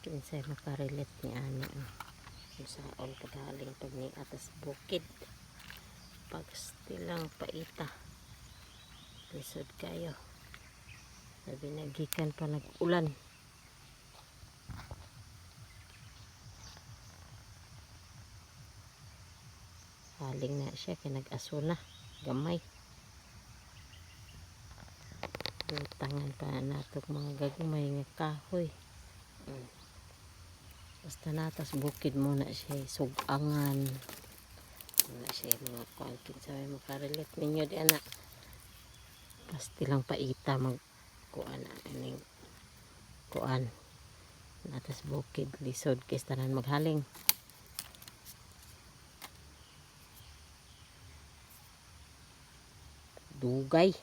kinsay makarelat ni ani. Kung saon paghaling pag ni atas bukid. Pag stilang paita. Lisod kayo. Sabi nagikan pa nag-ulan. Haling na siya kay nag-aso na. Gamay. Tangan pa natok mga gagmay nga kahoy. Mm. Basta natas bukid muna siya sugangan. Wala siya mga kuan kinsay makarelate ninyo di anak. Pasti lang paita mag kuan aning kuan. Natas bukid lisod kay tanan maghaling. Dugay